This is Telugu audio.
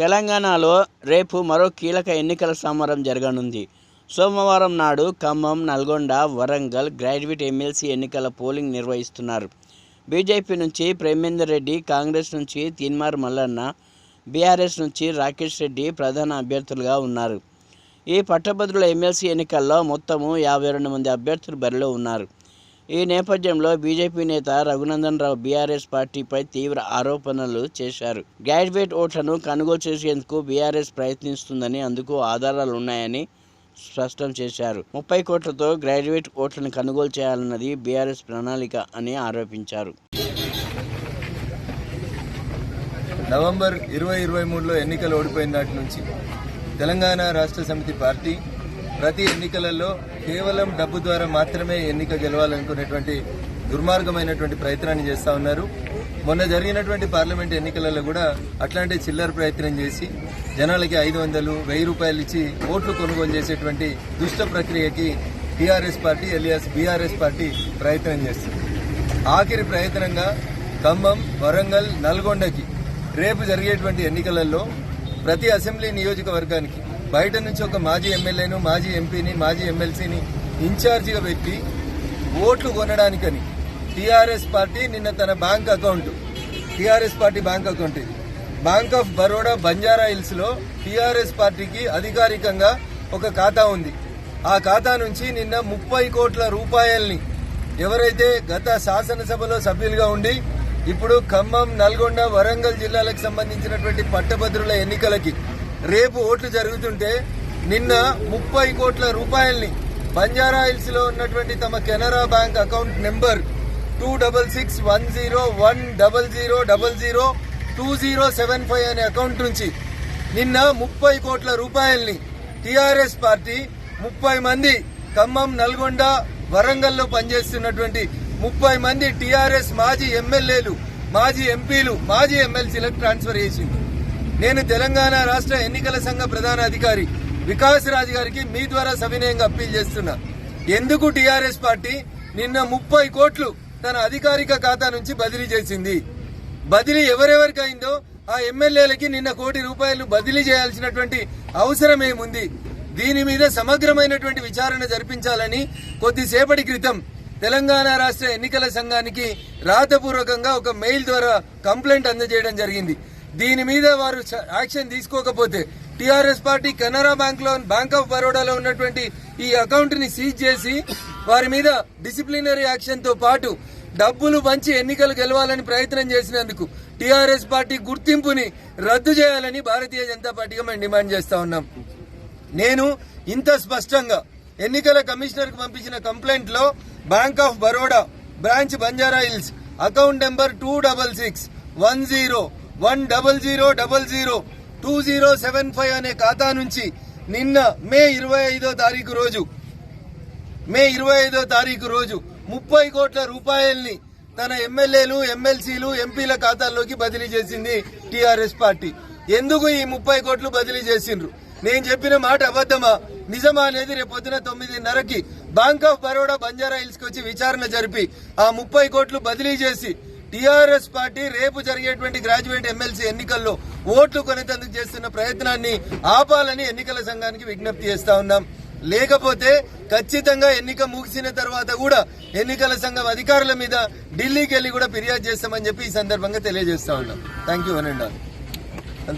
తెలంగాణలో రేపు మరో కీలక ఎన్నికల సమరం జరగనుంది. సోమవారం నాడు ఖమ్మం నల్గొండ వరంగల్ గ్రాడ్యుయేట్ ఎమ్మెల్సీ ఎన్నికల పోలింగ్ నిర్వహిస్తున్నారు. బీజేపీ నుంచి ప్రేమేందర్ రెడ్డి కాంగ్రెస్ నుంచి తీన్మార్ మల్లన్న బీఆర్ఎస్ నుంచి రాకేష్ రెడ్డి ప్రధాన అభ్యర్థులుగా ఉన్నారు. ఈ పట్టభద్రుల ఎమ్మెల్సీ ఎన్నికల్లో మొత్తము యాభై రెండు మంది అభ్యర్థులు బరిలో ఉన్నారు. ఈ నేపథ్యంలో బీజేపీ నేత రఘునందన్ రావు బీఆర్ఎస్ పార్టీపై తీవ్ర ఆరోపణలు చేశారు. గ్రాడ్యుయేట్ ఓట్లను కొనుగోలు చేసేందుకు బీఆర్ఎస్ ప్రయత్నిస్తుందని అందుకు ఆధారాలు ఉన్నాయని స్పష్టం చేశారు. ముప్పై కోట్లతో గ్రాడ్యుయేట్ ఓట్లను కొనుగోలు చేయాలన్నది బీఆర్ఎస్ ప్రణాళిక అని ఆరోపించారు. నవంబర్ ఇరవై ఇరవై మూడులో ఎన్నికలు ఓడిపోయిన నాటి నుంచి తెలంగాణ రాష్ట్ర సమితి పార్టీ ప్రతి ఎన్నికలలో కేవలం డబ్బు ద్వారా మాత్రమే ఎన్నిక గెలవాలనుకునేటువంటి దుర్మార్గమైనటువంటి ప్రయత్నాన్ని చేస్తా ఉన్నారు. మొన్న జరిగినటువంటి పార్లమెంట్ ఎన్నికలలో కూడా అట్లాంటి చిల్లర ప్రయత్నం చేసి జనాలకి ఐదు వందలు వెయ్యి రూపాయలు ఇచ్చి ఓట్లు కొనుగోలు చేసేటువంటి దుష్ట ప్రక్రియకి TRS party alias BRS party ప్రయత్నం చేస్తుంది. ఆఖరి ప్రయత్నంగా ఖమ్మం వరంగల్ నల్గొండకి రేపు జరిగేటువంటి ఎన్నికలలో ప్రతి అసెంబ్లీ నియోజకవర్గానికి బయట నుంచి ఒక మాజీ ఎమ్మెల్యేను మాజీ ఎంపీని మాజీ ఎమ్మెల్సీని ఇన్ఛార్జిగా పెట్టి ఓట్లు కొనడానికని టీఆర్ఎస్ పార్టీ నిన్న తన bank account TRS party bank account ఇది. బ్యాంక్ ఆఫ్ బరోడా బంజారా హిల్స్లో టీఆర్ఎస్ పార్టీకి అధికారికంగా ఒక ఖాతా ఉంది. ఆ ఖాతా నుంచి నిన్న ముప్పై కోట్ల రూపాయల్ని ఎవరైతే గత శాసనసభలో సభ్యులుగా ఉండి ఇప్పుడు ఖమ్మం నల్గొండ వరంగల్ జిల్లాలకు సంబంధించినటువంటి పట్టభద్రుల ఎన్నికలకి రేపు ఓట్లు జరుగుతుంటే నిన్న ముప్పై కోట్ల రూపాయల్ని బంజారా హిల్స్లో ఉన్నటువంటి తమ Canara bank account number two double six one zero one double zero double zero two zero seven five అనే అకౌంట్ నుంచి నిన్న ముప్పై కోట్ల రూపాయల్ని టిఆర్ఎస్ పార్టీ ముప్పై మంది ఖమ్మం నల్గొండ వరంగల్లో పనిచేస్తున్నటువంటి ముప్పై మంది టిఆర్ఎస్ మాజీ ఎమ్మెల్యేలు మాజీ ఎంపీలు మాజీ ఎమ్మెల్సీలకు ట్రాన్స్ఫర్ చేసింది నేను తెలంగాణ రాష్ట్ర ఎన్నికల సంఘ ప్రధాన అధికారి వికాస్ రాజ్ గారికి మీ ద్వారా సవినయంగా అప్పీల్ చేస్తున్నా. ఎందుకు టిఆర్ఎస్ పార్టీ నిన్న ముప్పై కోట్లు తన అధికారిక ఖాతా నుంచి బదిలీ చేసింది? బదిలీ ఎవరెవరికి అయిందో ఆ ఎమ్మెల్యేలకి నిన్న కోటి రూపాయలు బదిలీ చేయాల్సినటువంటి అవసరం ఏముంది? దీని మీద సమగ్రమైనటువంటి విచారణ జరిపించాలని కొద్దిసేపటి క్రితం తెలంగాణ రాష్ట్ర ఎన్నికల సంఘానికి రాతపూర్వకంగా ఒక మెయిల్ ద్వారా కంప్లైంట్ అందజేయడం జరిగింది. దీని మీద వారు యాక్షన్ తీసుకోకపోతే టిఆర్ఎస్ పార్టీ కెనరా బ్యాంక్లో బ్యాంక్ ఆఫ్ బరోడాలో ఉన్నటువంటి ఈ అకౌంట్ని సీజ్ చేసి వారి మీద డిసిప్లినరీ యాక్షన్తో పాటు డబ్బులు పంచి ఎన్నికలు గెలవాలని ప్రయత్నం చేసినందుకు టిఆర్ఎస్ పార్టీ గుర్తింపుని రద్దు చేయాలని భారతీయ జనతా పార్టీగా మేము డిమాండ్ చేస్తా ఉన్నాం. నేను ఇంత స్పష్టంగా ఎన్నికల కమిషనర్కు పంపించిన కంప్లైంట్లో bank of Baroda branch Banjara hills account number two double six one zero one double zero double zero two zero seven five అనే ఖాతా నుంచి నిన్న మే ఇరవై ఐదో తారీఖు రోజు మే ఇరవై ఐదో తారీఖు రోజు ముప్పై కోట్ల రూపాయల్ని తన ఎమ్మెల్యేలు ఎమ్మెల్సీలు ఎంపీల ఖాతాల్లోకి బదిలీ చేసింది టీఆర్ఎస్ పార్టీ. ఎందుకు ఈ ముప్పై కోట్లు బదిలీ చేసిండ్రు? నేను చెప్పిన మాట అబద్ధమా? నిజమా అనేది రేపొద్దున తొమ్మిదిన్నరకి బ్యాంక్ ఆఫ్ బరోడా బంజారా హిల్స్కి వచ్చి విచారణ జరిపి ఆ ముప్పై కోట్లు బదిలీ చేసి టీఆర్ఎస్ పార్టీ రేపు జరిగేటువంటి గ్రాడ్యుయేట్ ఎమ్మెల్సీ ఎన్నికల్లో ఓట్లు కొనేందుకు చేస్తున్న ప్రయత్నాన్ని ఆపాలని ఎన్నికల సంఘానికి విజ్ఞప్తి చేస్తా ఉన్నాం. లేకపోతే ఖచ్చితంగా ఎన్నిక ముగిసిన తర్వాత కూడా ఎన్నికల సంఘం అధికారుల మీద ఢిల్లీకి వెళ్ళి కూడా ఫిర్యాదు చేస్తామని చెప్పి ఈ సందర్భంగా తెలియజేస్తా ఉన్నాం. Thank you one